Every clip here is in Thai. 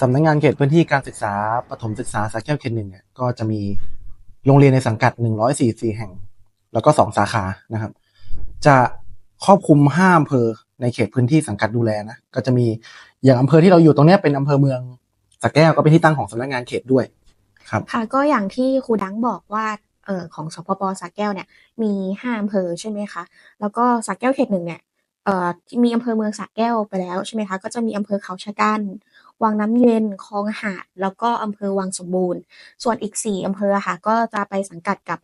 สำนักงานเขตพื้นที่การศึกษาปฐมศึกษาสระแก้วเขตหนึ่งเนี่ยก็จะมีโรงเรียนในสังกัด 144 แห่ง แล้วก็สองสาขานะครับ จะครอบคลุมห้าอำเภอในเขตพื้นที่สังกัดดูแลนะก็จะมีอย่างอำเภอที่เราอยู่ตรงนี้เป็นอำเภอเมืองสแก้วก็เป็นที่ตั้งของสำนักงานเขตด้วยครับค่ะก็อย่างที่ครูดังบอกว่าเออของสพปสแก้วเนี่ยมีห้าอำเภอใช่ไหมคะแล้วก็สแก้วเขตหนึ่งเนี่ย เอ่อ มีอำเภอเมืองสระแก้วไปแล้ว ใช่ไหมคะ ก็จะมีอำเภอเขาชะกัน วังน้ำเย็น คลองหาด แล้วก็อำเภอวังสมบูรณ์ ส่วนอีกสี่อำเภอค่ะ ก็จะไปสังกัดกับ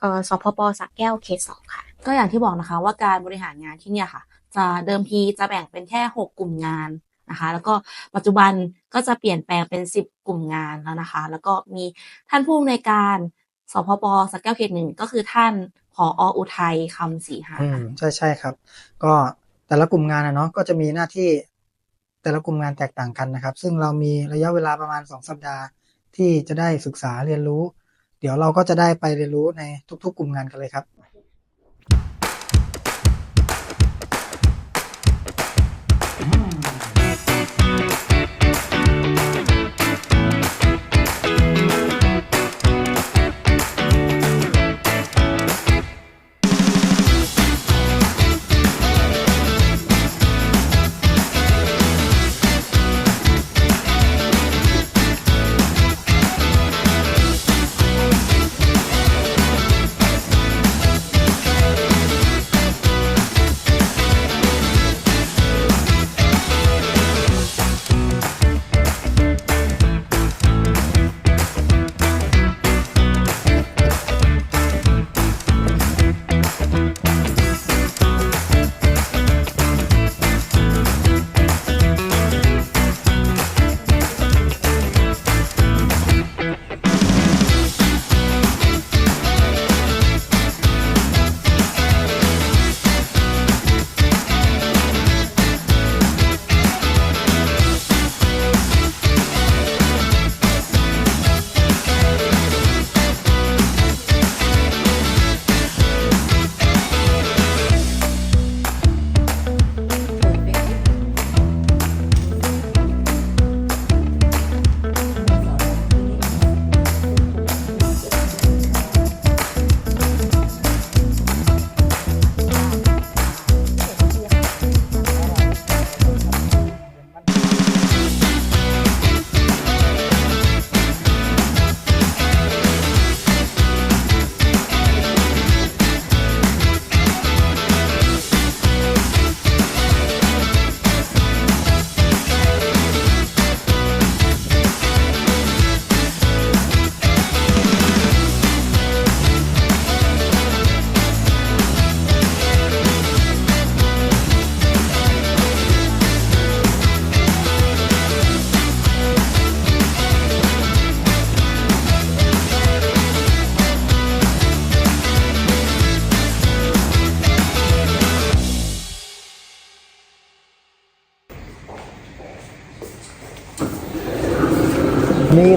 เอ่อสพปสระแก้ว เขตสองค่ะ ก็อย่างที่บอกนะคะว่าการบริหารงานที่เนี่ยค่ะ จะเดิมทีจะแบ่งเป็นแค่หกกลุ่มงานนะคะ แล้วก็ปัจจุบันก็จะเปลี่ยนแปลงเป็นสิบกลุ่มงานแล้วนะคะ แล้วก็มีท่านผู้อำนวยการสพปสักแก้ว เขตหนึ่งก็คือท่าน ผออุทัยคำสีหาใช่ใช่ครับ ก็แต่ละกลุ่มงานนะเนาะก็จะมีหน้าที่แต่ละกลุ่มงานแตกต่างกันนะครับ ซึ่งเรามีระยะเวลาประมาณสองสัปดาห์ ที่จะได้ศึกษาเรียนรู้ เดี๋ยวเราก็จะได้ไปเรียนรู้ในทุก ๆ กลุ่มงานกันเลยครับ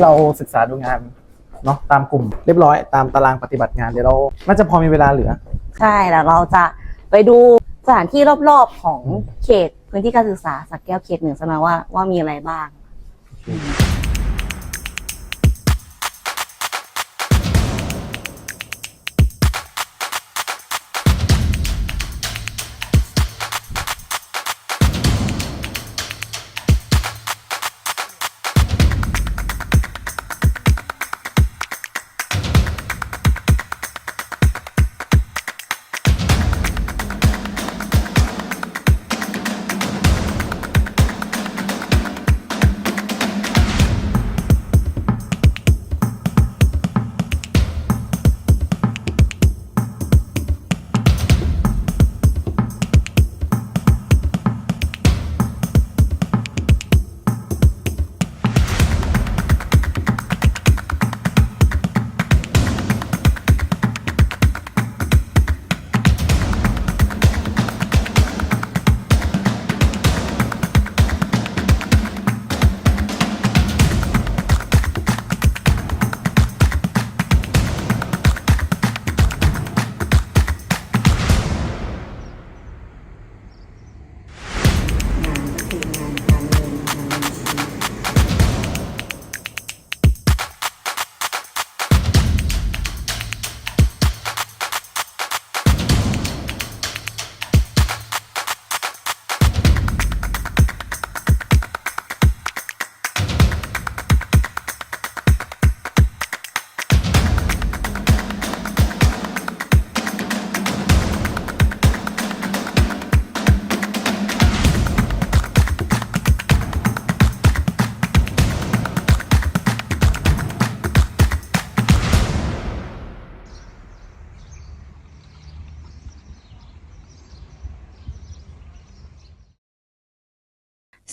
เราศึกษาดูงานเนาะตามกลุ่มเรียบร้อยตามตารางปฏิบัติงานเดี๋ยวเราน่าจะพอมีเวลาเหลือ ใช่แล้วเราจะไปดูสถานที่รอบๆของเขตพื้นที่การศึกษาสักแก้วเขตหนึ่งซะหน่อยว่าว่ามีอะไรบ้าง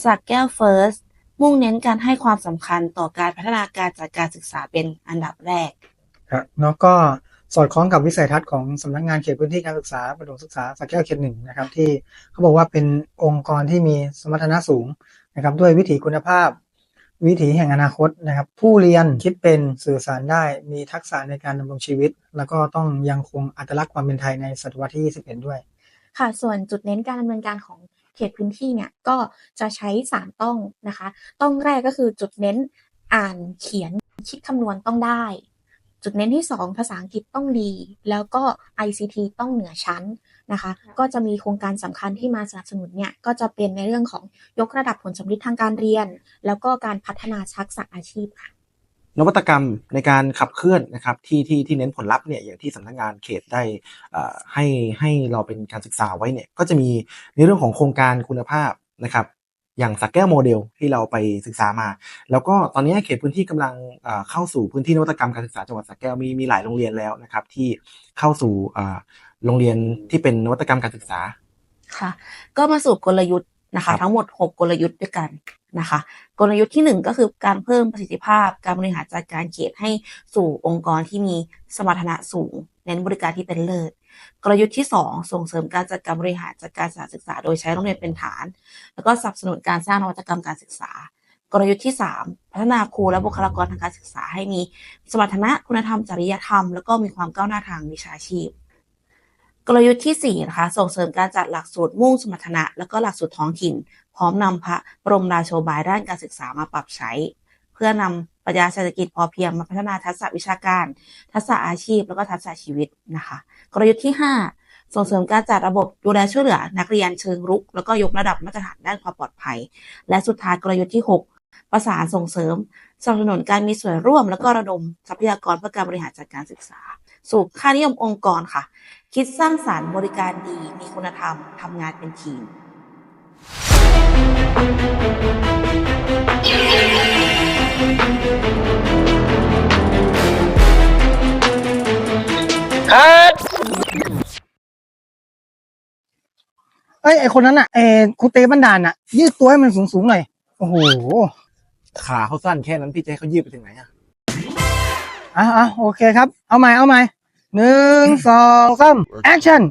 สักแก้วเฟิร์สมุ่งเน้นการให้ความสำคัญต่อการพัฒนาการจัดการศึกษาเป็นอันดับแรกครับแล้วก็สอดคล้องกับวิสัยทัศน์ของสำนักงานเขตพื้นที่การศึกษาประถมศึกษาสักแก้วเขตหนึ่งนะครับที่เขาบอกว่าเป็นองค์กรที่มีสมรรถนะสูงนะครับด้วยวิถีคุณภาพ วิถีแห่งอนาคตนะครับ ผู้เรียนคิดเป็นสื่อสารได้มีทักษะในการดำรงชีวิต แล้วก็ต้องยังคงอัตลักษณ์ความเป็นไทยในศตวรรษที่ 21 ด้วย ค่ะส่วนจุดเน้นการดำเนินการของ เขตพื้นที่เนี่ยก็จะใช้สามต้องนะคะ ต้องแรกก็คือจุดเน้นอ่านเขียนคิดคำนวณต้องได้ จุดเน้นที่สองภาษาอังกฤษต้องดี แล้วก็ ICT ต้องเหนือชั้นนะคะ ก็จะมีโครงการสำคัญที่มาสนับสนุนเนี่ยก็จะเป็นในเรื่องของยกระดับผลสำลิดทางการเรียน แล้วก็การพัฒนาทักษะอาชีพค่ะ นวัตกรรมในการขับเคลื่อนนะครับที่ที่ที่เน้นผลลัพธ์เนี่ยอย่างที่สำนักงานเขตได้เอ่อให้ให้เราเป็นการศึกษาไว้เนี่ยก็จะมีในเรื่องของโครงการคุณภาพนะครับอย่างสักแก้วโมเดลที่เราไปศึกษามา แล้วก็ตอนนี้เขตพื้นที่กำลังเอ่อเข้าสู่พื้นที่นวัตกรรมการศึกษาจังหวัดสระแก้วมีมีหลายโรงเรียนแล้วนะครับ ที่เข้าสู่เอ่อโรงเรียนที่เป็นนวัตกรรมการศึกษาค่ะ ก็มาสู่กลยุทธ์นะครัคะบทั้งหมด 6 กลยุทธ์ด้วยกันนะคะ กลยุทธ์ที่ 1 ก็คือการเพิ่มประสิทธิภาพ การบริหารจัดการเขตให้สู่องค์กรที่มีสมรรถนะสูง เน้นบริการที่เป็นเลิศ กลยุทธ์ที่ 2 ส่งเสริมการจัดการบริหารจัดการสถานศึกษา โดยใช้โรงเรียนเป็นฐาน แล้วก็สนับสนุนการสร้างนวัตกรรมการศึกษา กลยุทธ์ที่ 3 พัฒนาครูและบุคลากรทางการศึกษาให้มีสมรรถนะคุณธรรมจริยธรรม แล้วก็มีความก้าวหน้าทางวิชาชีพกลยุทธ์ที่4นะคะส่งเสริมการจัดหลักสูตรมุ่งสมรรถนะ และก็หลักสูตรท้องถิ่น พร้อมนำพระบรมราโชบายด้านการศึกษามาปรับใช้ เพื่อนำปรัชญาเศรษฐกิจพอเพียงมาพัฒนาทักษะวิชาการ ทักษะอาชีพ แล้วก็ทักษะชีวิตนะคะ กลยุทธ์ที่ 5 ส่งเสริมการจัดระบบดูแลช่วยเหลือ นักเรียนเชิงรุก แล้วก็ยกระดับมาตรฐานด้านความปลอดภัย และสุดท้ายกลยุทธ์ที่ 6ประสานส่งเสริมสนับสนุนการมีส่วนร่วม แล้วก็ระดมทรัพยากรเพื่อการบริหารจัดการศึกษา สู่ค่านิยมองค์กรค่ะ คิดสร้างสารรค์บริการดี มีคุณธรรมทำงานเป็นทีม เอ้ยไอคนนั้นอะเออครูเต้บันดาลอะ ยืดตัวให้มันสูงๆหน่อย โอ้โหขาเขาสั้นแค่นั้นพี่จะให้เขายืดไปถึงไหนอะอะอะโอเคครับ เอาใหม่เอาใหม่หนึ่งสองสามแอคชั่น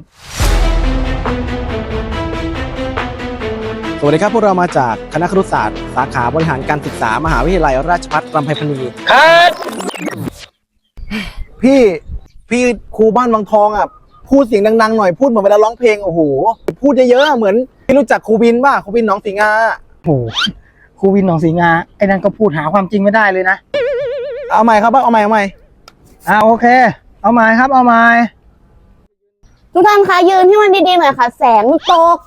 สวัสดีครับ พวกเรามาจากคณะครุศาสตร์ สาขาบริหารการศึกษามหาวิทยาลัยราชภัฏรำไพพรรณีพี่พี่ครูบ้านวังทองอะพูดเสียงดังๆหน่อยพูดเหมือนเวลาร้องเพลงโอ้โหพูดเยอะๆอะเหมือนพี่รู้จักครูบินป่ะครูบินหน้องสีงาโอ้โหครูวินหนองสีงาไอ้นั่นก็พูดหาความจริงไม่ได้เลยนะ เอาใหม่ครับเอาใหม่เอาใหม่อะโอเค เอาใหม่ครับเอาใหม่ทุกท่านคะยืนให้มันดีๆหน่อยค่ะ แสงมันตก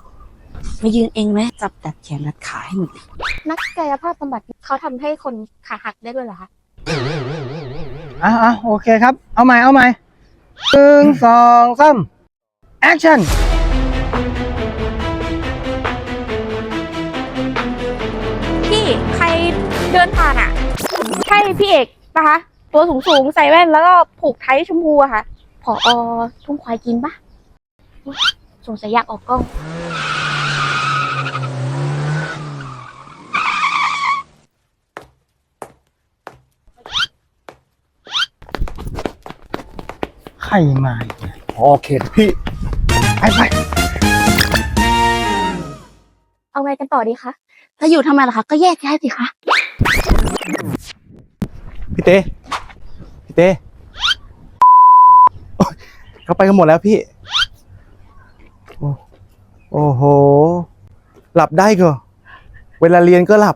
ไม่ยืนเองไหมจับดัดแขนดัดขาให้หมดเลยนักกายภาพบำบัดเขาทำให้คนขาหักได้ด้วยเหรอคะ อะอะโอเคครับ เอาใหม่ เอาใหม่หนึ่งสองสามแอคชั่น พี่ใครเดินผ่านอะ ใช่พี่เอกปะคะ ตัวสูงสูงๆใส่แว่นแล้วก็ผูกไทยชมพูอะค่ะผอทุ่งควายกินปะอุ๊ยสงสัยอยากออกกล้อง รมาอีกเนี่ยโอเคพี่ ไปไปเอาไงกันต่อดีคะถ้าอยู่ทำไมล่ะคะ ก็แยกย้ายสิคะ พี่เต้พี่เต้โอ๊ยเขาไปกันหมดแล้วพี่ โอ้โอ้โห หลับได้ก็ เวลาเรียนก็หลับ